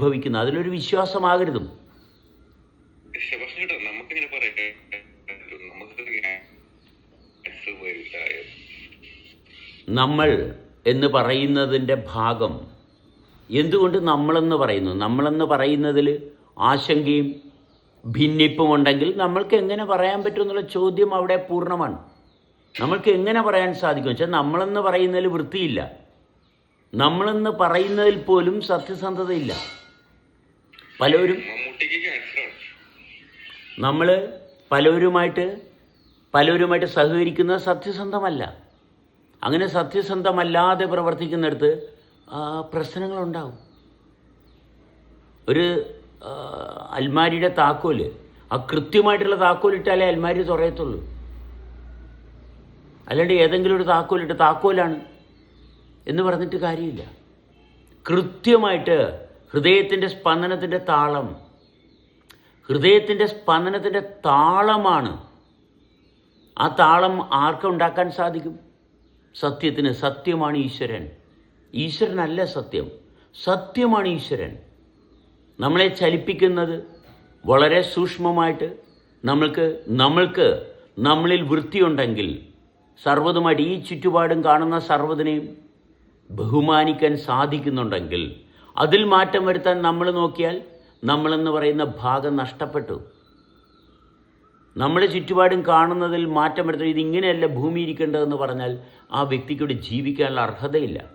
അനുഭവിക്കുന്നത് അതിലൊരു വിശ്വാസമാകരുതും. നമുക്കിങ്ങനെ പറയട്ടെ നമ്മൾ എന്ന് പറയുന്നതിന്റെ ഭാഗം എന്തുകൊണ്ട് നമ്മളെന്ന് പറയുന്നു? നമ്മളെന്ന് പറയുന്നതിൽ ആശങ്കയും ഭിന്നിപ്പും ഉണ്ടെങ്കിൽ നമ്മൾക്ക് എങ്ങനെ പറയാൻ പറ്റും എന്നുള്ള ചോദ്യം അവിടെ പൂർണമാണ്. നമ്മൾക്ക് എങ്ങനെ പറയാൻ സാധിക്കും? വെച്ചാൽ നമ്മളെന്ന് പറയുന്നതിൽ വൃത്തിയില്ല. നമ്മളെന്ന് പറയുന്നതിൽ പോലും സത്യസന്ധതയില്ല. പലരും നമ്മൾ പലവരുമായിട്ട് പലവരുമായിട്ട് സഹകരിക്കുന്നത് സത്യസന്ധമല്ല. അങ്ങനെ സത്യസന്ധമല്ലാതെ പ്രവർത്തിക്കുന്നിടത്ത് പ്രശ്നങ്ങളുണ്ടാവും. ഒരു അൽമാരിയുടെ താക്കോൽ ആ കൃത്യമായിട്ടുള്ള താക്കോലിട്ടാലേ അൽമാരി തുറയത്തുള്ളൂ. അല്ലാണ്ട് ഏതെങ്കിലും ഒരു താക്കോലിട്ട് താക്കോലാണ് എന്ന് പറഞ്ഞിട്ട് കാര്യമില്ല. കൃത്യമായിട്ട് ഹൃദയത്തിന്റെ സ്പന്ദനത്തിന്റെ താളം. ഹൃദയത്തിന്റെ സ്പന്ദനത്തിന്റെ താളമാണ്. ആ താളം ആർക്കുണ്ടാക്കാൻ സാധിക്കും? സത്യത്തിന് സത്യമാണ് ഈശ്വരൻ. ഈശ്വരനല്ല സത്യം. സത്യമാണ് ഈശ്വരൻ. നമ്മളെ ചലിപ്പിക്കുന്നത് വളരെ സൂക്ഷ്മമായിട്ട് നമ്മൾക്ക് നമ്മൾക്ക് നമ്മളിൽ വൃത്തിയുണ്ടെങ്കിൽ സർവതുമായിട്ട് ഈ ചുറ്റുപാടും കാണുന്ന സർവതിനെയും ബഹുമാനിക്കാൻ സാധിക്കുന്നുണ്ടെങ്കിൽ അതിൽ മാറ്റം വരുത്താൻ നമ്മൾ നോക്കിയാൽ നമ്മളെന്ന് പറയുന്ന ഭാഗം നഷ്ടപ്പെട്ടു. നമ്മുടെ ചുറ്റുപാടും കാണുന്നതിൽ മാറ്റം വരുത്തും ഇതിങ്ങനെയല്ല ഭൂമി ഇരിക്കേണ്ടതെന്ന് പറഞ്ഞാൽ ആ വ്യക്തിക്കൂടെ ജീവിക്കാനുള്ള അർഹതയില്ല.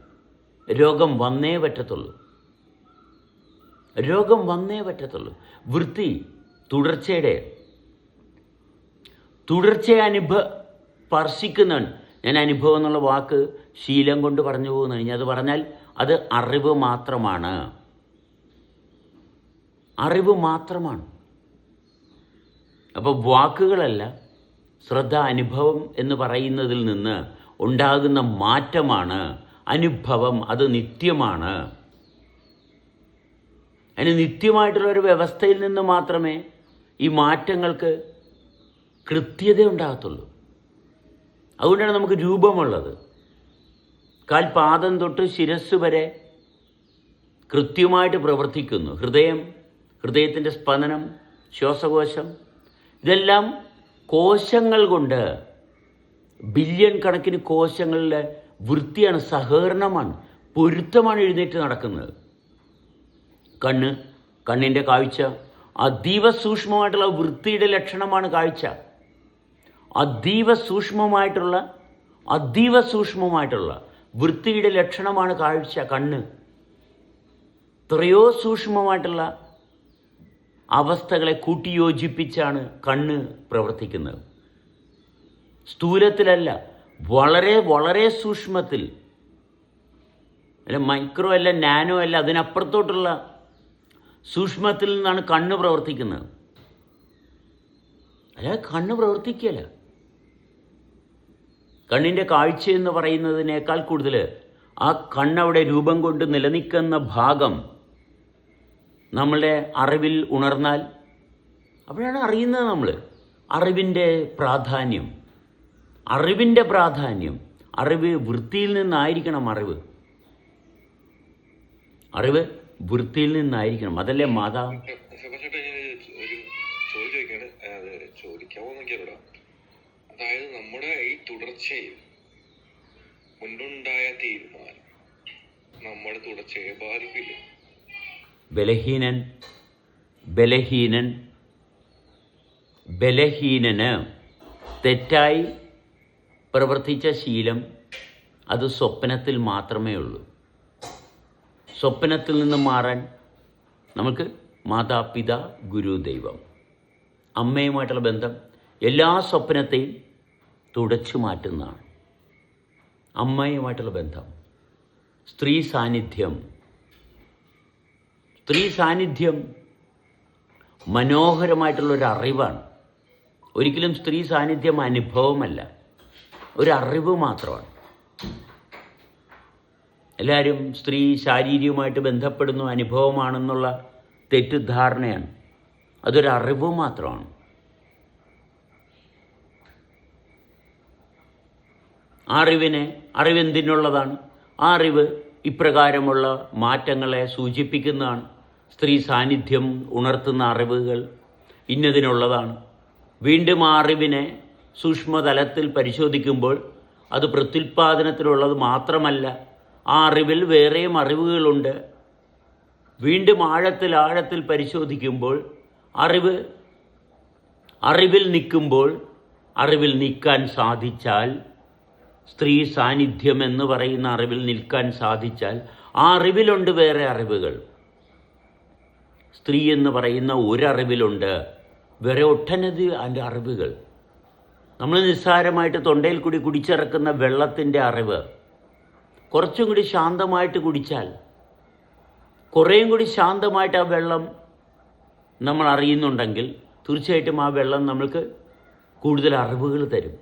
രോഗം വന്നേ പറ്റത്തുള്ളൂ. രോഗം വന്നേ പറ്റത്തുള്ളൂ. വൃത്തി തുടർച്ചയുടെ തുടർച്ച അനുഭ സ്പർശിക്കുന്നവൻ. ഞാൻ അനുഭവം എന്നുള്ള വാക്ക് ശീലം കൊണ്ട് പറഞ്ഞു പോകുന്നതാണ് ഇനി അത് പറഞ്ഞാൽ അത് അറിവ് മാത്രമാണ്. അറിവ് മാത്രമാണ്. അപ്പോൾ വാക്കുകളല്ല ശ്രദ്ധ അനുഭവം എന്ന് പറയുന്നതിൽ നിന്ന് ഉണ്ടാകുന്ന മാറ്റമാണ് അനുഭവം അത് നിത്യമാണ്. അതിന് നിത്യമായിട്ടുള്ള ഒരു വ്യവസ്ഥയിൽ നിന്ന് മാത്രമേ ഈ മാറ്റങ്ങൾക്ക് കൃത്യത ഉണ്ടാകത്തുള്ളൂ. അതുകൊണ്ടാണ് നമുക്ക് രൂപമുള്ളത്. കാൽപാദം തൊട്ട് ശിരസ് വരെ കൃത്യമായിട്ട് പ്രവർത്തിക്കുന്നു. ഹൃദയം ഹൃദയത്തിന്റെ സ്പന്ദനം ശ്വാസകോശം. ഇതെല്ലാം കോശങ്ങൾ കൊണ്ട് ബില്യൺ കണക്കിന് കോശങ്ങളിലെ വൃത്തിയാണ് സഹകരണമാണ് പൊരുത്തമാണ് എഴുന്നേറ്റ് നടക്കുന്നത്. കണ്ണ് കണ്ണിന്റെ കാഴ്ച അതീവ സൂക്ഷ്മമായിട്ടുള്ള വൃത്തിയുടെ ലക്ഷണമാണ് കാഴ്ച. അതീവ സൂക്ഷ്മമായിട്ടുള്ള അതീവ സൂക്ഷ്മമായിട്ടുള്ള വൃത്തിയുടെ ലക്ഷണമാണ് കാഴ്ച കണ്ണ്. എത്രയോ സൂക്ഷ്മമായിട്ടുള്ള അവസ്ഥകളെ കൂട്ടിയോജിപ്പിച്ചാണ് കണ്ണ് പ്രവർത്തിക്കുന്നത്. സ്ഥൂലത്തിലല്ല വളരെ വളരെ സൂക്ഷ്മത്തിൽ. അല്ല മൈക്രോ അല്ല നാനോ അല്ല അതിനപ്പുറത്തോട്ടുള്ള സൂക്ഷ്മത്തിൽ നിന്നാണ് കണ്ണ് പ്രവർത്തിക്കുന്നത്. അല്ല കണ്ണ് പ്രവർത്തിക്കുകയല്ല. കണ്ണിന്റെ കാഴ്ച എന്ന് പറയുന്നതിനേക്കാൾ കൂടുതൽ ആ കണ്ണവിടെ രൂപം കൊണ്ട് നിലനിൽക്കുന്ന ഭാഗം നമ്മളുടെ അറിവിൽ ഉണർന്നാൽ അപ്പോഴാണ് അറിയുന്നത് നമ്മൾ അറിവിന്റെ പ്രാധാന്യം. അറിവിന്റെ പ്രാധാന്യം. അറിവ് വൃത്തിയിൽ നിന്നായിരിക്കണം അറിവ്. അറിവ് വൃത്തിയിൽ നിന്നായിരിക്കണം. അതല്ലേ മാതാവ് ചോദിക്കാമോ അതായത് നമ്മുടെ ഈ തുടർച്ചയിൽ മുൻപുണ്ടായ തീരുമാനം നമ്മുടെ തുടർച്ചയെ ബാധിക്കില്ല. ബലഹീനൻ ബലഹീനൻ ബലഹീനന് തെറ്റായി പ്രവർത്തിച്ച ശീലം അത് സ്വപ്നത്തിൽ മാത്രമേ ഉള്ളൂ. സ്വപ്നത്തിൽ നിന്ന് മാറാൻ നമുക്ക് മാതാപിതാ ഗുരുദൈവം അമ്മയുമായിട്ടുള്ള ബന്ധം എല്ലാ സ്വപ്നത്തെയും തുടച്ചു മാറ്റുന്നതാണ്. അമ്മയുമായിട്ടുള്ള ബന്ധം. സ്ത്രീ സാന്നിധ്യം. സ്ത്രീ സാന്നിധ്യം മനോഹരമായിട്ടുള്ള ഒരു അറിവാണ്. ഒരിക്കലും സ്ത്രീ സാന്നിധ്യം അനുഭവമല്ല. ഒരു അറിവ് മാത്രമാണ്. എല്ലാവരും സ്ത്രീ ശാരീരികമായിട്ട് ബന്ധപ്പെടുന്നു അനുഭവമാണെന്നുള്ള തെറ്റിദ്ധാരണയാണ്. അതൊരു അറിവ് മാത്രമാണ്. അറിവിനെ അറിവെന്തിനുള്ളതാണ്? ആ അറിവ് ഇപ്രകാരമുള്ള മാറ്റങ്ങളെ സൂചിപ്പിക്കുന്നതാണ്. സ്ത്രീ സാന്നിധ്യം ഉണർത്തുന്ന അറിവുകൾ ഇന്നതിനുള്ളതാണ്. വീണ്ടും ആ അറിവിനെ സൂക്ഷ്മതലത്തിൽ പരിശോധിക്കുമ്പോൾ അത് പ്രത്യുൽപാദനത്തിലുള്ളത് മാത്രമല്ല ആ അറിവിൽ വേറെയും അറിവുകളുണ്ട്. വീണ്ടും ആഴത്തിൽ ആഴത്തിൽ പരിശോധിക്കുമ്പോൾ അറിവ് അറിവിൽ നിൽക്കുമ്പോൾ അറിവിൽ നിൽക്കാൻ സാധിച്ചാൽ സ്ത്രീ സാന്നിധ്യം എന്ന് പറയുന്ന അറിവിൽ നിൽക്കാൻ സാധിച്ചാൽ ആ അറിവിലുണ്ട് വേറെ അറിവുകൾ. സ്ത്രീ എന്ന് പറയുന്ന ഒരറിവിലുണ്ട് വേറെ ഒട്ടനവധി അതിന്റെ അറിവുകൾ. നമ്മൾ നിസ്സാരമായിട്ട് തൊണ്ടയിൽ കൂടി കുടിച്ചിറക്കുന്ന വെള്ളത്തിന്റെ അറിവ് കുറച്ചും കൂടി ശാന്തമായിട്ട് കുടിച്ചാൽ കുറേയും കൂടി ശാന്തമായിട്ട് ആ വെള്ളം നമ്മൾ അറിയുന്നുണ്ടെങ്കിൽ തീർച്ചയായിട്ടും ആ വെള്ളം നമ്മൾക്ക് കൂടുതൽ അറിവുകൾ തരും.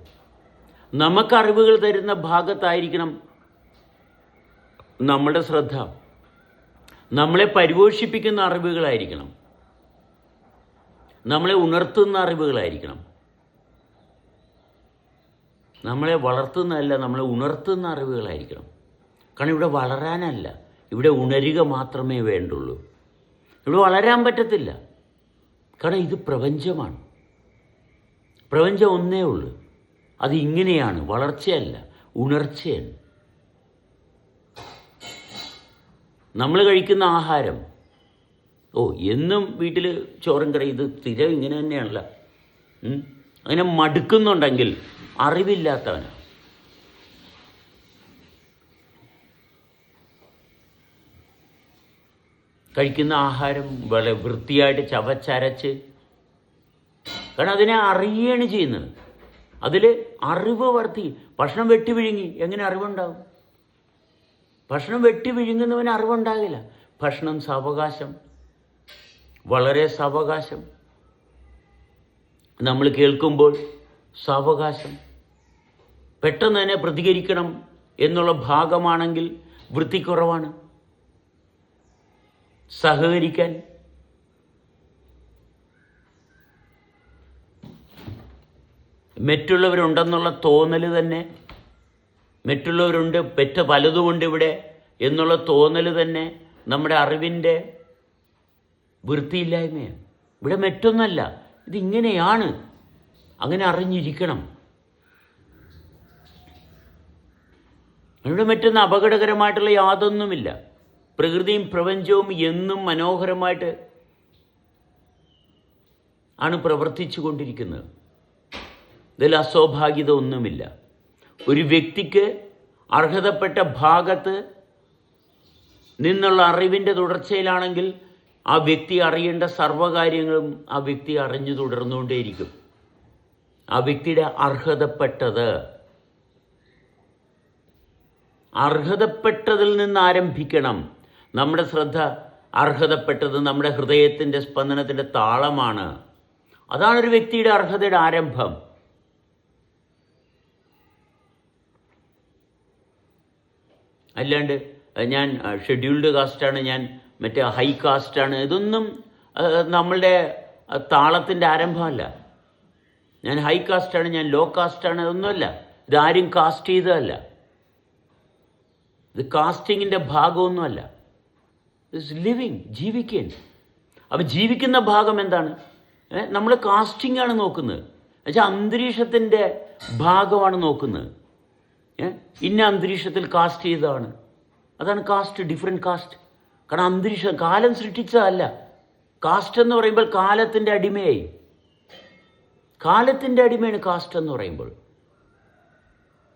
നമുക്ക് അറിവുകൾ തരുന്ന ഭാഗത്തായിരിക്കണം നമ്മുടെ ശ്രദ്ധ. നമ്മളെ പരിപോഷിപ്പിക്കുന്ന അറിവുകളായിരിക്കണം. നമ്മളെ ഉണർത്തുന്ന അറിവുകളായിരിക്കണം. നമ്മളെ വളർത്തുന്നതല്ല നമ്മളെ ഉണർത്തുന്ന അറിവുകളായിരിക്കണം. കാരണം ഇവിടെ വളരാനല്ല ഇവിടെ ഉണരുക മാത്രമേ വേണ്ടുള്ളൂ. ഇവിടെ വളരാൻ പറ്റത്തില്ല. കാരണം ഇത് പ്രപഞ്ചമാണ്. പ്രപഞ്ചം ഒന്നേ ഉള്ളൂ. അത് ഇങ്ങനെയാണ് വളർച്ചയല്ല ഉണർച്ചയാണ്. നമ്മൾ കഴിക്കുന്ന ആഹാരം ഓ എന്നും വീട്ടിൽ ചോറും കറി ഇത് സ്ഥിരം ഇങ്ങനെ തന്നെയാണല്ല. അങ്ങനെ മടുക്കുന്നുണ്ടെങ്കിൽ അറിവില്ലാത്തവനാണ് കഴിക്കുന്ന ആഹാരം വളരെ വൃത്തിയായിട്ട് ചവച്ചരച്ച് കാരണം അതിനെ അറിയുകയാണ് ചെയ്യുന്നത്. അതിൽ അറിവ് വർത്തി ഭക്ഷണം വെട്ടി വിഴുങ്ങി. എങ്ങനെ അറിവുണ്ടാവും? ഭക്ഷണം വെട്ടി വിഴുങ്ങുന്നവന് അറിവുണ്ടാകില്ല. ഭക്ഷണം സാവകാശം. വളരെ സാവകാശം. നമ്മൾ കേൾക്കുമ്പോൾ സാവകാശം. പെട്ടെന്ന് തന്നെ പ്രതികരിക്കണം എന്നുള്ള ഭാഗമാണെങ്കിൽ വൃത്തിക്കുറവാണ്. സഹകരിക്കാൻ മറ്റുള്ളവരുണ്ടെന്നുള്ള തോന്നൽ തന്നെ. മറ്റുള്ളവരുണ്ട് പെറ്റ പലതുമുണ്ട് ഇവിടെ എന്നുള്ള തോന്നൽ തന്നെ നമ്മുടെ അറിവിന്റെ വൃത്തിയില്ലായ്മയാണ്. ഇവിടെ മറ്റൊന്നല്ല ഇതിങ്ങനെയാണ്. അങ്ങനെ അറിഞ്ഞിരിക്കണം. ഇവിടെ മറ്റൊന്ന് അപകടകരമായിട്ടുള്ള യാതൊന്നുമില്ല. പ്രകൃതിയും പ്രപഞ്ചവും എന്നും മനോഹരമായിട്ട് ആണ് പ്രവർത്തിച്ചു കൊണ്ടിരിക്കുന്നത് ഇതിൽ അസ്വാഭാഗ്യത ഒന്നുമില്ല ഒരു വ്യക്തിക്ക് അർഹതപ്പെട്ട ഭാഗത്ത് നിന്നുള്ള അറിവിന്റെ തുടർച്ചയിലാണെങ്കിൽ ആ വ്യക്തി അറിയേണ്ട സർവകാര്യങ്ങളും ആ വ്യക്തി അറിഞ്ഞു തുടർന്നുകൊണ്ടേയിരിക്കും. ആ വ്യക്തിയുടെ അർഹതപ്പെട്ടത്. അർഹതപ്പെട്ടതിൽ നിന്ന് ആരംഭിക്കണം. നമ്മുടെ ശ്രദ്ധ അർഹതപ്പെട്ടത് നമ്മുടെ ഹൃദയത്തിന്റെ സ്പന്ദനത്തിന്റെ താളമാണ്. അതാണ് ഒരു വ്യക്തിയുടെ അർഹതയുടെ ആരംഭം. അല്ലാണ്ട് ഞാൻ ഷെഡ്യൂൾഡ് കാസ്റ്റാണ് ഞാൻ മറ്റേ ഹൈ കാസ്റ്റാണ് ഇതൊന്നും നമ്മളുടെ താളത്തിന്റെ ആരംഭമല്ല. ഞാൻ ഹൈ കാസ്റ്റാണ് ഞാൻ ലോ കാസ്റ്റാണ് ഇതൊന്നുമല്ല. ഇതാരും കാസ്റ്റ് ചെയ്തതല്ല. ഇത് കാസ്റ്റിങ്ങിന്റെ ഭാഗമൊന്നുമല്ല. ഇറ്റ്സ് ലിവിങ് ജീവിക്കാൻ. അപ്പം ജീവിക്കുന്ന ഭാഗം എന്താണ്? നമ്മൾ കാസ്റ്റിംഗ് ആണ് നോക്കുന്നത്. എന്നുവെച്ചാൽ അന്തരീക്ഷത്തിന്റെ ഭാഗമാണ് നോക്കുന്നത്? ഇന്ന അന്തരീക്ഷത്തിൽ കാസ്റ്റ് ചെയ്തതാണ്. അതാണ് കാസ്റ്റ് ഡിഫറെന്റ് കാസ്റ്റ് കാരണം അന്തരീക്ഷം കാലം സൃഷ്ടിച്ചതല്ല. കാസ്റ്റ് എന്ന് പറയുമ്പോൾ കാലത്തിന്റെ അടിമയായി. കാലത്തിന്റെ അടിമയാണ് കാസ്റ്റ് എന്ന് പറയുമ്പോൾ.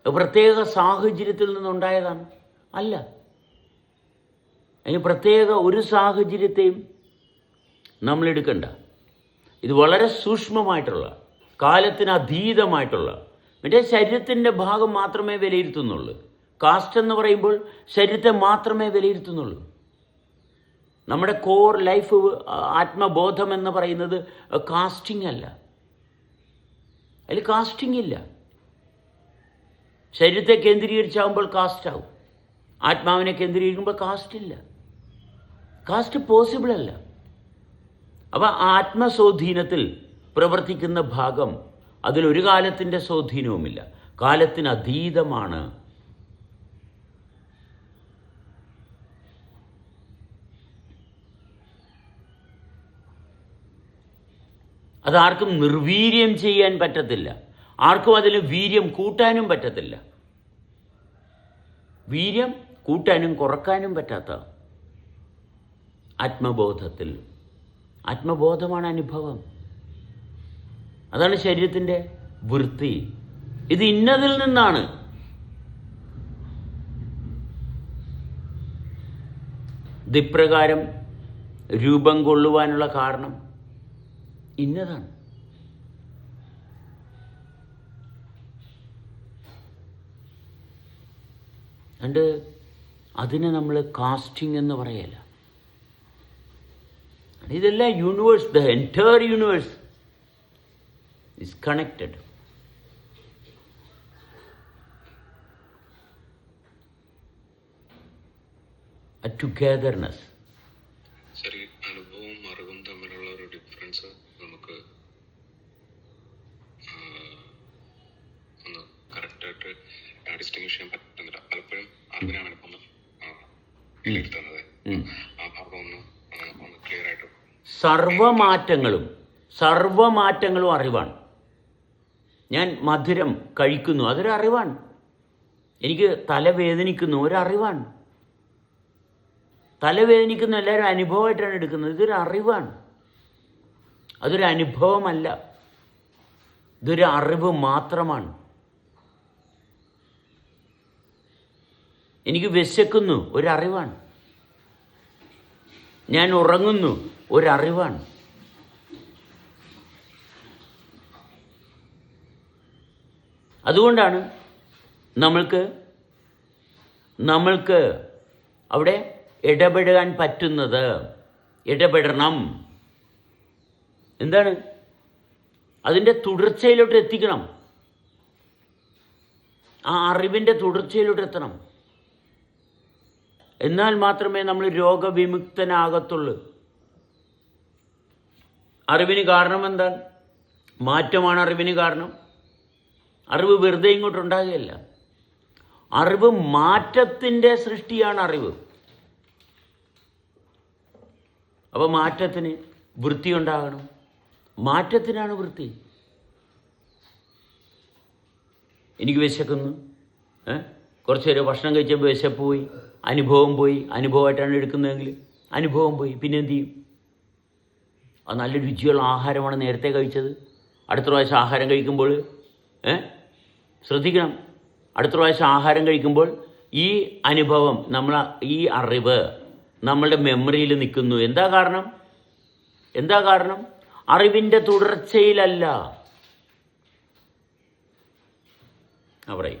പ്രത്യേക സാഹചര്യത്തിൽ നിന്നുണ്ടായതാണ്. അല്ല. അതിന് പ്രത്യേക ഒരു സാഹചര്യത്തെയും നമ്മൾ എടുക്കണ്ട. ഇത് വളരെ സൂക്ഷ്മമായിട്ടുള്ള കാലത്തിന് അതീതമായിട്ടുള്ള മറ്റേ ശരീരത്തിന്റെ ഭാഗം മാത്രമേ വിലയിരുത്തുന്നുള്ളൂ. കാസ്റ്റ് എന്ന് പറയുമ്പോൾ ശരീരത്തെ മാത്രമേ വിലയിരുത്തുന്നുള്ളൂ. നമ്മുടെ കോർ ലൈഫ് ആത്മബോധം എന്ന് പറയുന്നത് കാസ്റ്റിംഗ് അല്ല. അതിൽ കാസ്റ്റിംഗ് ഇല്ല. ശരീരത്തെ കേന്ദ്രീകരിച്ചാകുമ്പോൾ കാസ്റ്റ് ആവും. ആത്മാവിനെ കേന്ദ്രീകരിക്കുമ്പോൾ കാസ്റ്റ് ഇല്ല. കാസ്റ്റ് പോസിബിൾ അല്ല. അപ്പം ആത്മസ്വാധീനത്തിൽ പ്രവർത്തിക്കുന്ന ഭാഗം അതിലൊരു കാലത്തിന്റെ സ്വാധീനവുമില്ല. കാലത്തിന് അതീതമാണ് അതാർക്കും നിർവീര്യം ചെയ്യാൻ പറ്റത്തില്ല. ആർക്കും അതിൽ വീര്യം കൂട്ടാനും പറ്റത്തില്ല. വീര്യം കൂട്ടാനും കുറക്കാനും പറ്റാത്ത ആത്മബോധത്തിൽ. ആത്മബോധമാണ് അനുഭവം. അതാണ് ശരീരത്തിന്റെ വൃത്തി. ഇത് ഇന്നതിൽ നിന്നാണ്. ദിപ്രകാരം രൂപം കൊള്ളുവാനുള്ള കാരണം ഇന്നതാണ്. അണ്ട് അതിനെ നമ്മൾ കാസ്റ്റിംഗ് എന്ന് പറയല്ല ഇതെല്ലാം universe the entire universe is connected a togetherness. Sir ഈ അനുഭവവും അറിവും തമ്മിലുള്ള ഒരു ഡിഫറൻസ് നമുക്ക് connected. A togetherness. ഡിസ്റ്റിങ്ഷ് ചെയ്യാൻ പറ്റുന്നില്ല പലപ്പോഴും അറിവിനാണ് അനുഭവം ആ, വിലയിരുത്തുന്നത് ഉം. ആ ഭാഗം ഒന്ന് ആ, ഒന്ന് ക്ലിയർ ആയിട്ട് സർവമാറ്റങ്ങളും സർവമാറ്റങ്ങളും അറിവാണ് ഞാൻ മധുരം കഴിക്കുന്നു അതൊരു അറിവാണ്. എനിക്ക് തലവേദനിക്കുന്നു ഒരറിവാണ്. തലവേദനിക്കുന്ന എല്ലാവരും അനുഭവമായിട്ടാണ് എടുക്കുന്നത് ഇതൊരു അറിവാണ്. അതൊരു അനുഭവമല്ല. ഇതൊരു അറിവ് മാത്രമാണ്. എനിക്ക് വിശക്കുന്നു ഒരറിവാണ്. ഞാൻ ഉറങ്ങുന്നു ഒരറിവാണ്. അതുകൊണ്ടാണ് നമ്മൾക്ക് നമ്മൾക്ക് അവിടെ ഇടപെടാൻ പറ്റുന്നത്. ഇടപെടണം. എന്താണ്? അതിന്റെ തുടർച്ചയിലോട്ട് എത്തിക്കണം. ആ അറിവിന്റെ തുടർച്ചയിലോട്ട് എത്തണം. എന്നാൽ മാത്രമേ നമ്മൾ രോഗവിമുക്തനാകത്തുള്ളൂ. അറിവിന് കാരണം മാറ്റമാണ് അറിവിന് കാരണം. അറിവ് വെറുതെ ഇങ്ങോട്ട് ഉണ്ടാകുകയല്ല. അറിവ് മാറ്റത്തിന്റെ സൃഷ്ടിയാണ് അറിവ്. അപ്പോൾ മാറ്റത്തിന് വൃത്തി ഉണ്ടാകണം. മാറ്റത്തിനാണ് വൃത്തി. എനിക്ക് വിശക്കുന്നു. കുറച്ച് നേരം ഭക്ഷണം കഴിച്ചപ്പോൾ വിശപ്പ് പോയി അനുഭവം പോയി. അനുഭവമായിട്ടാണ് എടുക്കുന്നതെങ്കിൽ അനുഭവം പോയി. പിന്നെ എന്ത് ചെയ്യും? അത് നല്ല രുചിയുള്ള ആഹാരമാണ് നേരത്തെ കഴിച്ചത്. അടുത്ത പ്രാവശ്യം ആഹാരം കഴിക്കുമ്പോൾ ശ്രദ്ധിക്കണം. അടുത്ത പ്രാവശ്യം ആഹാരം കഴിക്കുമ്പോൾ ഈ അനുഭവം നമ്മൾ ഈ അറിവ് നമ്മളുടെ മെമ്മറിയിൽ നിൽക്കുന്നു. എന്താ കാരണം? എന്താ കാരണം? അറിവിന്റെ തുടർച്ചയിലല്ല. അവിടെ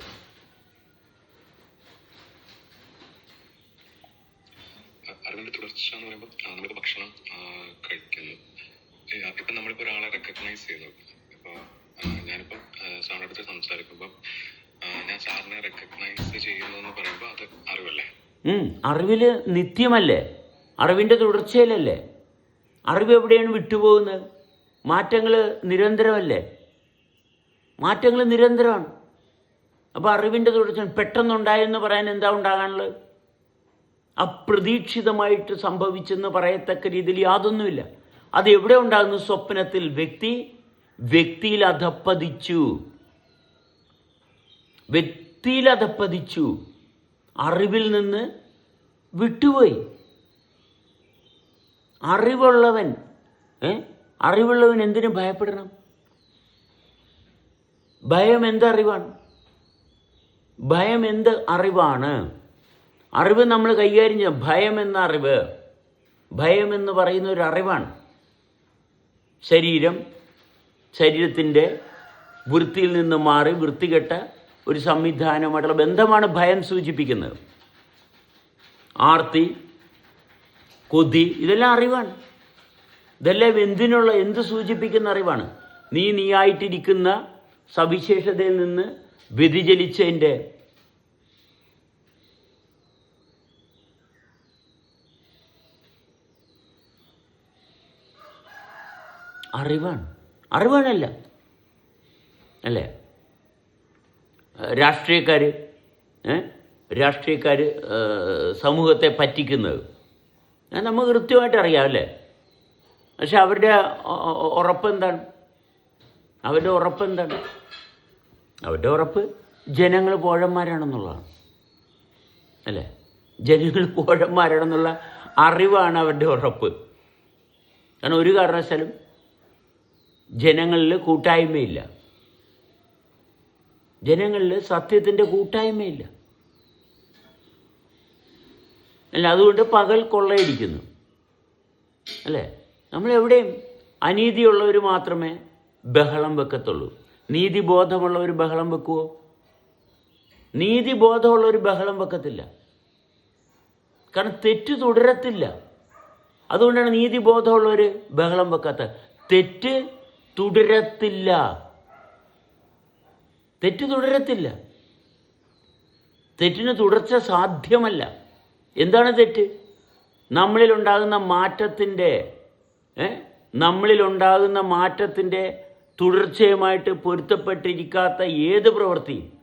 അറിവിന്റെ തുടർച്ച എന്ന് പറയുമ്പോൾ ഭക്ഷണം കഴിക്കുന്നു. ഇപ്പൊ നമ്മളിപ്പോ ഒരാളെ റെക്കഗ്നൈസ് ചെയ്യുന്നു. ഞാനിപ്പോ ആ, സാറിന്റെ അടുത്ത് സംസാരിക്കുമ്പോൾ ഞാൻ സാറിനെ റെക്കഗ്നൈസ് ചെയ്യുന്നു എന്ന് പറയുമ്പോൾ അത് അറിവല്ലേ? ഉം, അറിവിൽ നിത്യമല്ലേ? അറിവിന്റെ തുടർച്ചയിലല്ലേ? അറിവ് എവിടെയാണ് വിട്ടുപോകുന്നത്? മാറ്റങ്ങൾ നിരന്തരമല്ലേ? മാറ്റങ്ങൾ നിരന്തരമാണ്. അപ്പോൾ അറിവിന്റെ തുടർച്ച പെട്ടെന്നുണ്ടായെന്ന് പറയാൻ എന്താ ഉണ്ടാകാനുള്ളത്? അപ്രതീക്ഷിതമായിട്ട് സംഭവിച്ചെന്ന് പറയത്തക്ക രീതിയിൽ യാതൊന്നുമില്ല. അത് എവിടെ ഉണ്ടാകുന്നു? സ്വപ്നത്തിൽ വ്യക്തി വ്യക്തിയിൽ അധപ്പതിച്ചു വ്യക്തിയിൽ അധപ്പതിച്ചു അറിവിൽ നിന്ന് വിട്ടുപോയി. അറിവുള്ളവൻ ഏ? അറിവുള്ളവൻ എന്തിനു ഭയപ്പെടണം? ഭയം എന്ത് അറിവാണ്? ഭയം എന്ത് അറിവാണ്? അറിവ് നമ്മൾ കൈകാര്യം ചെയ്യാം ഭയം എന്ന അറിവ്. ഭയം എന്ന് പറയുന്ന ഒരു അറിവാണ്. ശരീരം ശരീരത്തിന്റെ വൃത്തിയിൽ നിന്ന് മാറി വൃത്തികെട്ട ഒരു സംവിധാനമായിട്ടുള്ള ബന്ധമാണ് ഭയം സൂചിപ്പിക്കുന്നത്. ആർത്തി കൊതി ഇതെല്ലാം അറിവാണ്. ഇതെല്ലാം എന്തിനുള്ള എന്ത് സൂചിപ്പിക്കുന്ന അറിവാണ്? നീ നീയായിട്ടിരിക്കുന്ന സവിശേഷതയിൽ നിന്ന് വ്യതിചലിച്ചതിന്റെ അറിവാണ്. അറിവാണല്ല. അല്ലേ? രാഷ്ട്രീയക്കാർ രാഷ്ട്രീയക്കാർ സമൂഹത്തെ പറ്റിക്കുന്നത്. നമുക്ക് കൃത്യമായിട്ട് അറിയാം അല്ലേ? പക്ഷെ അവരുടെ ഒ- ഒ- ഉറപ്പ് എന്താണ് അവരുടെ ഉറപ്പെന്താണ്? അവരുടെ ഉറപ്പ് ജനങ്ങൾ പോഴന്മാരാണെന്നുള്ളതാണ്. അല്ലേ? ജനങ്ങൾ പോഴന്മാരാണെന്നുള്ള അറിവാണ് അവരുടെ ഉറപ്പ്. കാരണം ഒരു കാരണവശാലും ജനങ്ങളിൽ കൂട്ടായ്മയില്ല. ജനങ്ങളിൽ സത്യത്തിന്റെ കൂട്ടായ്മയില്ല. അല്ല അതുകൊണ്ട് പകൽ കൊള്ളയടിക്കുന്നു. അല്ലേ? നമ്മളെവിടെയും അനീതിയുള്ളവർ മാത്രമേ ബഹളം വെക്കത്തുള്ളൂ. നീതിബോധമുള്ളവർ ബഹളം വെക്കുവോ? നീതിബോധമുള്ളവർ ബഹളം വെക്കത്തില്ല. കാരണം തെറ്റ് തുടരത്തില്ല. അതുകൊണ്ടാണ് നീതിബോധമുള്ളവർ ബഹളം വെക്കാത്ത തെറ്റ് തുടരത്തില്ല. തെറ്റ് തുടരത്തില്ല. തെറ്റിന് തുടർച്ച സാധ്യമല്ല. എന്താണ് തെറ്റ്? നമ്മളിലുണ്ടാകുന്ന മാറ്റത്തിന്റെ? നമ്മളിലുണ്ടാകുന്ന മാറ്റത്തിന്റെ തുടർച്ചയുമായിട്ട് പൊരുത്തപ്പെട്ടിരിക്കാത്ത ഏത് പ്രവൃത്തിയും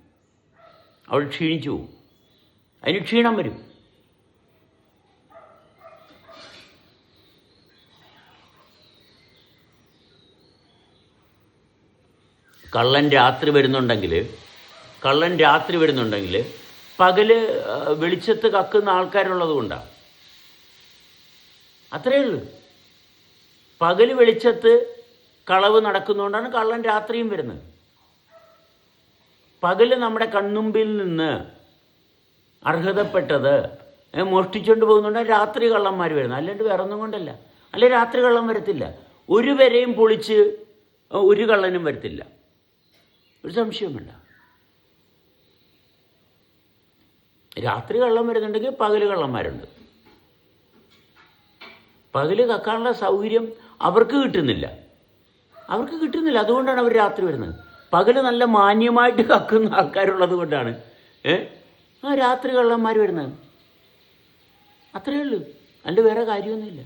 അവൾ ക്ഷീണിച്ചു അതിന് ക്ഷീണം വരും. കള്ളൻ രാത്രി വരുന്നുണ്ടെങ്കിൽ കള്ളൻ രാത്രി വരുന്നുണ്ടെങ്കിൽ പകൽ ആ, വെളിച്ചത്ത് കക്കുന്ന ആൾക്കാരുള്ളത് കൊണ്ടാണ് അത്രയേ ഉള്ളൂ. പകൽ വെളിച്ചത്ത് കളവ് നടക്കുന്നതുകൊണ്ടാണ് കള്ളൻ രാത്രിയും വരുന്നത്. പകൽ നമ്മുടെ കൺമുമ്പിൽ നിന്ന് അർഹതപ്പെട്ടത് മോഷ്ടിച്ചുകൊണ്ട് പോകുന്നുണ്ടെങ്കിൽ രാത്രി കള്ളന്മാർ വരുന്നത്. അല്ലാണ്ട് വേറെ ഒന്നും കൊണ്ടല്ല. അല്ലെ രാത്രി കള്ളം വരത്തില്ല. ഒരു വരെയും പൊളിച്ച് ഒരു കള്ളനും വരത്തില്ല. ഒരു സംശയവുമില്ല രാത്രി കള്ളം വരുന്നുണ്ടെങ്കിൽ പകൽ കള്ളന്മാരുണ്ട്. പകൽ കക്കാനുള്ള സൗകര്യം അവർക്ക് കിട്ടുന്നില്ല. അവർക്ക് കിട്ടുന്നില്ല. അതുകൊണ്ടാണ് അവർ രാത്രി വരുന്നത്. പകൽ നല്ല മാന്യമായിട്ട് കക്കുന്ന ആൾക്കാരുള്ളത് കൊണ്ടാണ്. ഏ? ആ രാത്രി കള്ളന്മാർ വരുന്നത്. അത്രയേ ഉള്ളൂ. അല്ല വേറെ കാര്യമൊന്നുമില്ല.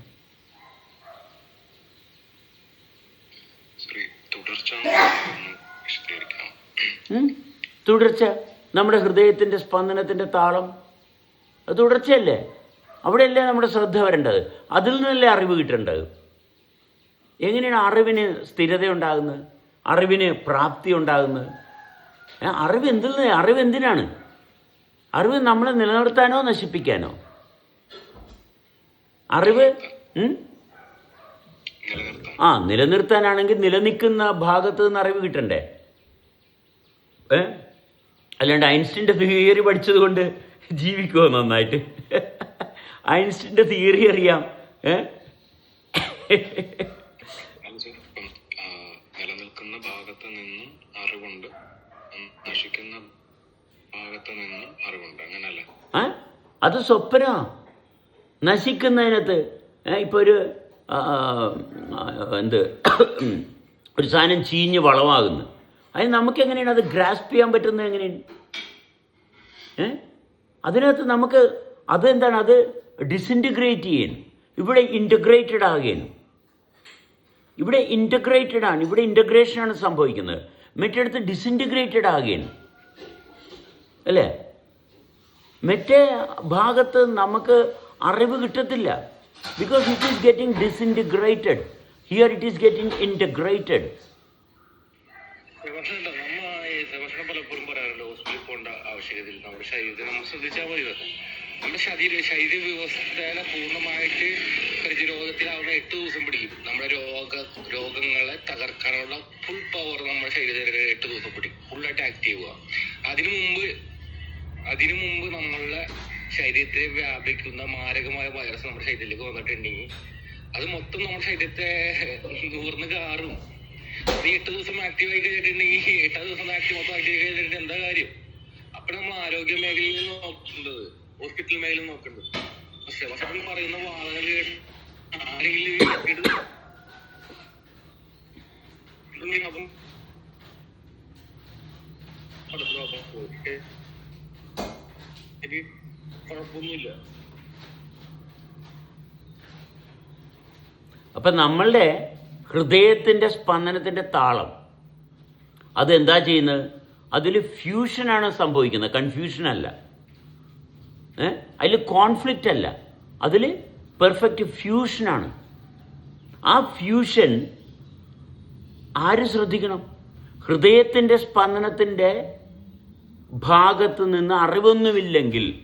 ശ്രീ തുടർച്ച? തുടർച്ച നമ്മുടെ ഹൃദയത്തിന്റെ സ്പന്ദനത്തിന്റെ താളം. അത് തുടർച്ചയല്ലേ? അവിടെയല്ലേ നമ്മുടെ ശ്രദ്ധ വരേണ്ടത്? അതിൽ നിന്നല്ലേ അറിവ് കിട്ടേണ്ടത്? എങ്ങനെയാണ് അറിവിന് സ്ഥിരത ഉണ്ടാകുന്നത് അറിവിന് പ്രാപ്തി ഉണ്ടാകുന്നത് അറിവ് എന്തിൽ നിന്ന്? അറിവ് എന്തിനാണ്? അറിവ് നമ്മളെ നിലനിർത്താനോ നശിപ്പിക്കാനോ? അറിവ് ആ നിലനിർത്താനാണെങ്കിൽ നിലനിൽക്കുന്ന ഭാഗത്ത് നിന്ന് അറിവ് കിട്ടണ്ടേ? അല്ലാണ്ട് ഐൻസ്റ്റീന്റെ തിയറി പഠിച്ചത് കൊണ്ട് ജീവിക്കുമോ നന്നായിട്ട്? ഐൻസ്റ്റീന്റെ തിയറി അറിയാം. ഏ? അല്ല സർ നിലനിൽക്കുന്ന ഭാഗത്ത് നിന്നും അറിവുണ്ട്. നശിക്കുന്ന ഭാഗത്ത് നിന്നും അറിവുണ്ട്. അങ്ങനല്ലേ? അത് സ്വപ്ന. നശിക്കുന്നതിനകത്ത് ഇപ്പൊ ഒരു എന്ത് ഒരു സാധനം ചീഞ്ഞ് വളമാകുന്നു. അതിന് നമുക്ക് എങ്ങനെയാണ് അത് ഗ്രാസ്പ് ചെയ്യാൻ പറ്റുന്നത് എങ്ങനെയാണ്? ഏ? അതിനകത്ത് നമുക്ക് അതെന്താണ്? അത് ഡിസിന്റിഗ്രേറ്റ് ചെയ്യണം. ഇവിടെ ഇന്റഗ്രേറ്റഡ് ആകുകയാണ് ഇവിടെ ഇന്റഗ്രേറ്റഡ് ആണ്. ഇവിടെ ഇന്റഗ്രേഷനാണ് സംഭവിക്കുന്നത്. മറ്റേടത്ത് ഡിസിന്റിഗ്രേറ്റഡ് ആകുകയാണ് അല്ലേ? മറ്റേ ഭാഗത്ത് നമുക്ക് അറിവ് കിട്ടത്തില്ല. Because it is getting disintegrated here it is getting integrated ഭക്ഷണം നമ്മ ഭക്ഷണം പലപ്പോഴും പറയാറുണ്ട്. ഹോസ്പിറ്റലിൽ പോകേണ്ട ആവശ്യകതയിൽ നമ്മുടെ ശരീരത്തെ നമ്മൾ ശ്രദ്ധിച്ചാൽ മതി ഇതൊക്കെ. നമ്മുടെ ശരീര ശരീര വ്യവസ്ഥയെ പൂർണമായിട്ട് പ്രതിരോധത്തിലാവുന്ന എട്ട് ദിവസം പിടിക്കും. നമ്മുടെ രോഗ രോഗങ്ങളെ തകർക്കാനുള്ള ഫുൾ പവർ നമ്മുടെ ശരീരത്തിൽ എട്ട് ദിവസം പിടിക്കും. ഫുള്ളായിട്ട് ആക്റ്റീവ് ആവുക അതിനു മുമ്പ് അതിനു മുമ്പ് നമ്മളുടെ ശരീരത്തെ വ്യാപിക്കുന്ന മാരകമായ വൈറസ് നമ്മുടെ ശരീരത്തിലേക്ക് വന്നിട്ടുണ്ടെങ്കിൽ അത് മൊത്തം നമ്മുടെ ശരീരത്തെ നൂർന്ന് കാറും അത് എട്ട് ദിവസം ആക്റ്റീവ് ആയി കഴിഞ്ഞിട്ടുണ്ടെങ്കിൽ എട്ടാം ദിവസം ആക്റ്റീവ് മൊത്തം ആക്റ്റീവ് കഴിഞ്ഞിട്ട് എന്താ കാര്യം? അപ്പൊ നമ്മൾ ആരോഗ്യ മേഖലയിൽ നോക്കേണ്ടത്. ഹോസ്പിറ്റൽ മേഖലയിൽ നോക്കേണ്ടത്. പക്ഷെ ഭക്ഷണം പറയുന്ന വാദങ്ങൾ ആരെങ്കിലും അപ്പം കുഴപ്പമൊന്നുമില്ല. അപ്പം നമ്മളുടെ ഹൃദയത്തിന്റെ സ്പന്ദനത്തിന്റെ താളം. അതെന്താ ചെയ്യുന്നത്? അതിൽ ഫ്യൂഷനാണ് സംഭവിക്കുന്നത്. കൺഫ്യൂഷൻ അല്ല. അതിൽ കോൺഫ്ലിക്റ്റ് അല്ല. അതിൽ പെർഫെക്റ്റ് ഫ്യൂഷനാണ് ആ ഫ്യൂഷൻ ആര് ശ്രദ്ധിക്കണം? ഹൃദയത്തിന്റെ സ്പന്ദനത്തിന്റെ ഭാഗത്ത് നിന്ന് അറിവൊന്നുമില്ലെങ്കിൽ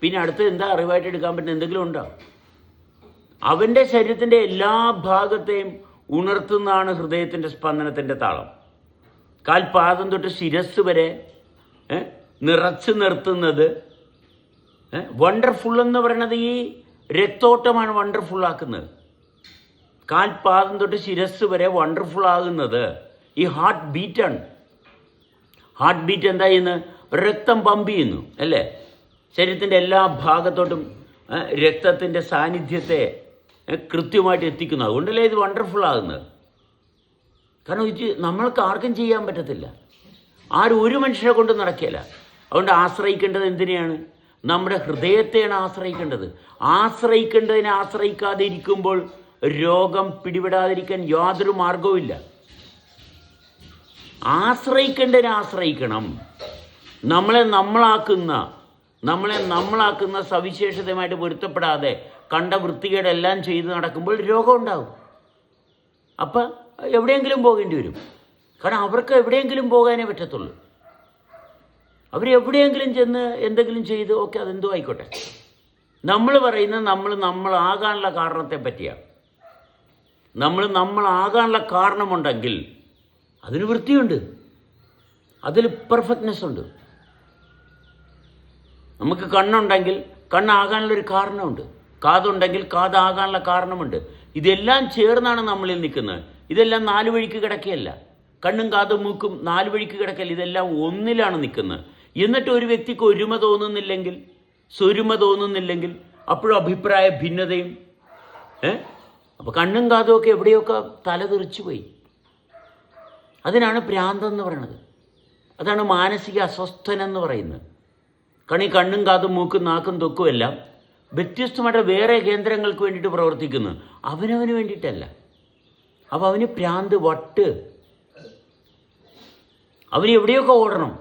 പിന്നെ അടുത്ത് എന്താ അറിവായിട്ട് എടുക്കാൻ പറ്റുന്ന എന്തെങ്കിലും ഉണ്ടോ? അവന്റെ ശരീരത്തിന്റെ എല്ലാ ഭാഗത്തെയും ഉണർത്തുന്നതാണ് ഹൃദയത്തിന്റെ സ്പന്ദനത്തിന്റെ താളം. കാൽപാദം തൊട്ട് ശിരസ് വരെ നിറച്ചു നിർത്തുന്നത് വണ്ടർഫുൾ എന്ന് പറയുന്നത് ഈ രക്തോട്ടമാണ് വണ്ടർഫുൾ ആക്കുന്നത്. കാൽപാദം തൊട്ട് ശിരസ് വരെ വണ്ടർഫുൾ ആകുന്നത് ഈ ഹാർട്ട് ബീറ്റാണ് ഹാർട്ട് ബീറ്റ് എന്താ ചെയ്യുന്നത് രക്തം പമ്പ് ചെയ്യുന്നു അല്ലേ? ശരീരത്തിന്റെ എല്ലാ ഭാഗത്തോട്ടും രക്തത്തിന്റെ സാന്നിധ്യത്തെ കൃത്യമായിട്ട് എത്തിക്കുന്നു. അതുകൊണ്ടല്ലേ ഇത് വണ്ടർഫുൾ ആകുന്നത്? കാരണം ഇത് നമ്മൾക്ക് ആർക്കും ചെയ്യാൻ പറ്റത്തില്ല. ആരും ഒരു മനുഷ്യരെ കൊണ്ട് നടക്കില്ല. അതുകൊണ്ട് ആശ്രയിക്കേണ്ടത് എന്തിനെയാണ്? നമ്മുടെ ഹൃദയത്തെയാണ് ആശ്രയിക്കേണ്ടത്. ആശ്രയിക്കേണ്ടതിനെ ആശ്രയിക്കാതെ ഇരിക്കുമ്പോൾ രോഗം പിടിപെടാതിരിക്കാൻ യാതൊരു മാർഗവുമില്ല ആശ്രയിക്കേണ്ടതിനെ ആശ്രയിക്കണം. നമ്മളെ നമ്മളാക്കുന്ന നമ്മളെ നമ്മളാക്കുന്ന സവിശേഷതയുമായിട്ട് പൊരുത്തപ്പെടാതെ കണ്ട വൃത്തികേടെല്ലാം ചെയ്ത് നടക്കുമ്പോൾ രോഗം ഉണ്ടാവും അപ്പം എവിടെയെങ്കിലും പോകേണ്ടി വരും. കാരണം അവർക്ക് എവിടെയെങ്കിലും പോകാനേ പറ്റത്തുള്ളൂ. അവരെവിടെയെങ്കിലും ചെന്ന് എന്തെങ്കിലും ചെയ്ത് ഓക്കെ അതെന്തോ ആയിക്കോട്ടെ. നമ്മൾ പറയുന്നത് നമ്മൾ നമ്മളാകാനുള്ള കാരണത്തെ പറ്റിയാണ് നമ്മൾ നമ്മളാകാനുള്ള കാരണമുണ്ടെങ്കിൽ അതിന് വൃത്തിയുണ്ട്. അതിൽ പെർഫെക്റ്റ്നെസ് ഉണ്ട് നമുക്ക് കണ്ണുണ്ടെങ്കിൽ കണ്ണാകാനുള്ളൊരു കാരണമുണ്ട്. കാതുണ്ടെങ്കിൽ കാതാകാനുള്ള കാരണമുണ്ട്. ഇതെല്ലാം ചേർന്നാണ് നമ്മളിൽ നിൽക്കുന്നത്. ഇതെല്ലാം നാല് വഴിക്ക് കിടക്കുകയല്ല കണ്ണും കാതും മൂക്കും നാല് വഴിക്ക് കിടക്കല്ല ഇതെല്ലാം ഒന്നിലാണ് നിൽക്കുന്നത്. എന്നിട്ട് ഒരു വ്യക്തിക്ക് ഒരുമ തോന്നുന്നില്ലെങ്കിൽ സ്വരുമ തോന്നുന്നില്ലെങ്കിൽ അപ്പോഴും അഭിപ്രായ ഭിന്നതയും ഏ? അപ്പോൾ കണ്ണും കാതും ഒക്കെ എവിടെയൊക്കെ തലതെറിച്ചു പോയി? അതിനാണ് ഭ്രാന്തെന്ന് പറയുന്നത് അതാണ് മാനസിക അസ്വസ്ഥനെന്ന് പറയുന്നത്. കണി കണ്ണും കാതും മൂക്കും നാക്കും തൊക്കും എല്ലാം വ്യത്യസ്തമായിട്ട് വേറെ കേന്ദ്രങ്ങൾക്ക് വേണ്ടിയിട്ട് പ്രവർത്തിക്കുന്നു. അവനവന് വേണ്ടിയിട്ടല്ല. അപ്പോൾ അവന് പ്രാന്ത് വട്ട്. അവന് എവിടെയൊക്കെ ഓടണം?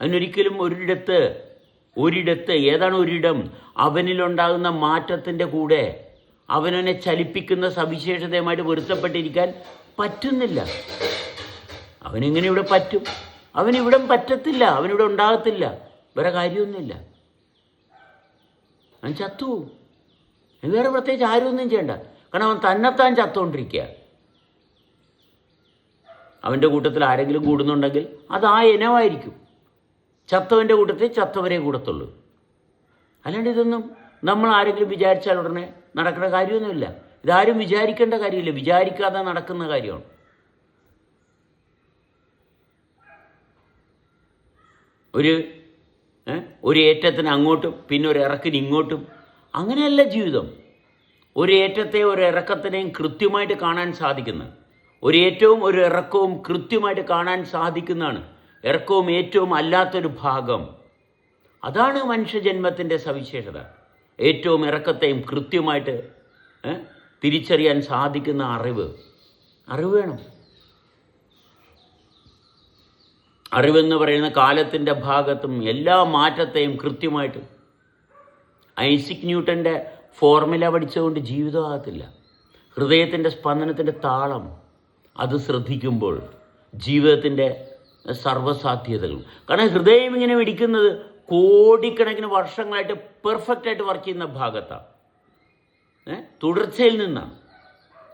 അവനൊരിക്കലും ഒരിടത്ത് ഒരിടത്ത് ഏതാണ് ഒരിടം? അവനിലുണ്ടാകുന്ന മാറ്റത്തിന്റെ കൂടെ അവനവനെ ചലിപ്പിക്കുന്ന സവിശേഷതയുമായിട്ട് പൊരുത്തപ്പെട്ടിരിക്കാൻ പറ്റുന്നില്ല. അവനെങ്ങനെ ഇവിടെ പറ്റും? അവനിവിടം പറ്റത്തില്ല. അവനിവിടെ ഉണ്ടാകത്തില്ല. വേറെ കാര്യമൊന്നുമില്ല. അവൻ ചത്തു വേറെ പ്രത്യേകിച്ച് ആരുമൊന്നും ചെയ്യണ്ട. കാരണം അവൻ തന്നെത്താൻ ചത്തുകൊണ്ടിരിക്കുക അവന്റെ കൂട്ടത്തിൽ ആരെങ്കിലും കൂടുന്നുണ്ടെങ്കിൽ അത് ആ ഇനമായിരിക്കും. ചത്തവന്റെ കൂട്ടത്തിൽ ചത്തവരെ കൂടത്തുള്ളൂ. അല്ലാണ്ട് ഇതൊന്നും നമ്മൾ ആരെങ്കിലും വിചാരിച്ചാൽ ഉടനെ നടക്കുന്ന കാര്യമൊന്നുമില്ല. ഇതാരും വിചാരിക്കേണ്ട കാര്യമില്ല. വിചാരിക്കാതെ നടക്കുന്ന കാര്യമാണ്. ഒരു ഒരു ഏറ്റത്തിന് അങ്ങോട്ടും പിന്നെ ഒരു ഇറക്കിന് ഇങ്ങോട്ടും. അങ്ങനെയല്ല ജീവിതം. ഒരു ഏറ്റത്തെ ഒരു ഇറക്കത്തിനെയും കൃത്യമായിട്ട് കാണാൻ സാധിക്കുന്നത്. ഒരു ഏറ്റവും ഒരു ഇറക്കവും കൃത്യമായിട്ട് കാണാൻ സാധിക്കുന്നതാണ്. ഇറക്കവും ഏറ്റവും അല്ലാത്തൊരു ഭാഗം. അതാണ് മനുഷ്യജന്മത്തിന്റെ സവിശേഷത. ഏറ്റവും ഇറക്കത്തെയും കൃത്യമായിട്ട് തിരിച്ചറിയാൻ സാധിക്കുന്ന അറിവ്. അറിവ് വേണം. അറിവെന്ന് പറയുന്ന കാലത്തിന്റെ ഭാഗത്തും എല്ലാ മാറ്റത്തെയും കൃത്യമായിട്ട് ഐസിക് ന്യൂട്ടന്റെ ഫോർമുല പഠിച്ചുകൊണ്ട് ജീവിതമാകത്തില്ല. ഹൃദയത്തിന്റെ സ്പന്ദനത്തിന്റെ താളം അത് ശ്രദ്ധിക്കുമ്പോൾ ജീവിതത്തിന്റെ സർവസാധ്യതകൾ കാരണം ഹൃദയം ഇങ്ങനെ ഇടിക്കുന്നത് കോടിക്കണക്കിന് വർഷങ്ങളായിട്ട് പെർഫെക്റ്റ് ആയിട്ട് വർക്ക് ചെയ്യുന്ന ഭാഗത്താണ് തുടർച്ചയിൽ നിന്നാണ്.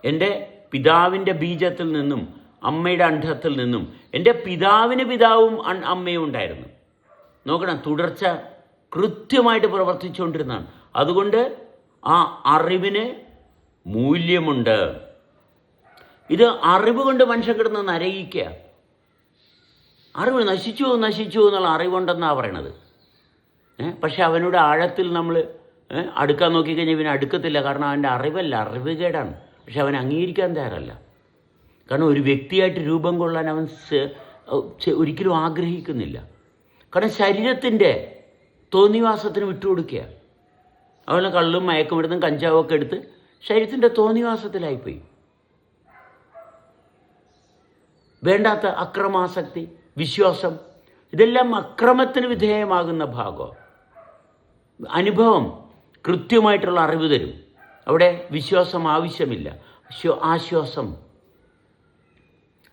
എന്റെ പിതാവിന്റെ ബീജത്തിൽ നിന്നും അമ്മയുടെ അണ്ഡത്തിൽ നിന്നും എന്റെ പിതാവിന് പിതാവും അമ്മയും ഉണ്ടായിരുന്നു. നോക്കണം തുടർച്ച കൃത്യമായിട്ട് പ്രവർത്തിച്ചുകൊണ്ടിരുന്നതാണ്. അതുകൊണ്ട് ആ അറിവിന് മൂല്യമുണ്ട്. ഇത് അറിവ് കൊണ്ട് മനുഷ്യൻ കിടന്ന് നരയിക്കുക അറിവ് നശിച്ചു നശിച്ചു എന്നുള്ള അറിവുണ്ടെന്നാണ് പറയണത്. പക്ഷെ അവനോട് ആഴത്തിൽ നമ്മൾ അടുക്കാൻ നോക്കിക്കഴിഞ്ഞാൽ ഇവനെ അടുക്കത്തില്ല. കാരണം അവന്റെ അറിവല്ല അറിവുകേടാണ് പക്ഷെ അവൻ അംഗീകരിക്കാൻ തയ്യാറല്ല. കാരണം ഒരു വ്യക്തിയായിട്ട് രൂപം കൊള്ളാൻ അവൻ ഒരിക്കലും ആഗ്രഹിക്കുന്നില്ല. കാരണം ശരീരത്തിന്റെ തോന്നിവാസത്തിന് വിട്ടുകൊടുക്കുക. അവനെ കള്ളും മയക്കുമരുന്നും കഞ്ചാവൊക്കെ എടുത്ത് ശരീരത്തിന്റെ തോന്നിവാസത്തിലായിപ്പോയി. വേണ്ടാത്ത അക്രമാസക്തി വിശ്വാസം ഇതെല്ലാം അക്രമത്തിന് വിധേയമാകുന്ന ഭാഗം. അനുഭവം കൃത്യമായിട്ടുള്ള അറിവ് തരും. അവിടെ വിശ്വാസം ആവശ്യമില്ല. ശ്വ- ആശ്വാസം.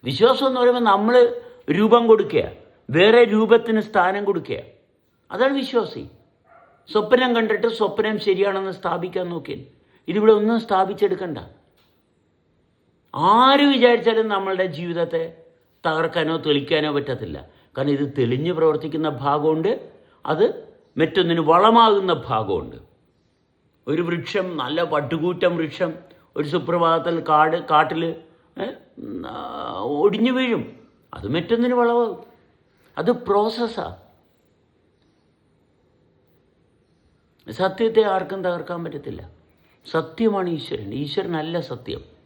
വിശ്വാസം എന്ന് പറയുമ്പോൾ നമ്മൾ രൂപം കൊടുക്കുക. വേറെ രൂപത്തിന് സ്ഥാനം കൊടുക്കുക. അതാണ് വിശ്വാസി. സ്വപ്നം കണ്ടിട്ട് സ്വപ്നം ശരിയാണെന്ന് സ്ഥാപിക്കാൻ നോക്കിയാൽ ഇതിവിടെ ഒന്നും സ്ഥാപിച്ചെടുക്കണ്ട. ആര് വിചാരിച്ചാലും നമ്മളുടെ ജീവിതത്തെ തകർക്കാനോ തെളിക്കാനോ പറ്റത്തില്ല. കാരണം ഇത് തെളിഞ്ഞ് പ്രവർത്തിക്കുന്ന ഭാഗമുണ്ട്. അത് മറ്റൊന്നിന് വളമാകുന്ന ഭാഗമുണ്ട്. ഒരു വൃക്ഷം നല്ല പട്ടുകൂറ്റം വൃക്ഷം ഒരു സുപ്രഭാതത്തിൽ കാട് കാട്ടിൽ ഒടിഞ്ഞു വീഴും. അത് മറ്റൊന്നിന് വളവാകും അത് പ്രോസസ്സാണ് സത്യത്തെ ആർക്കും തകർക്കാൻ പറ്റത്തില്ല. സത്യമാണ് ഈശ്വരൻ. ഈശ്വരനല്ല സത്യം.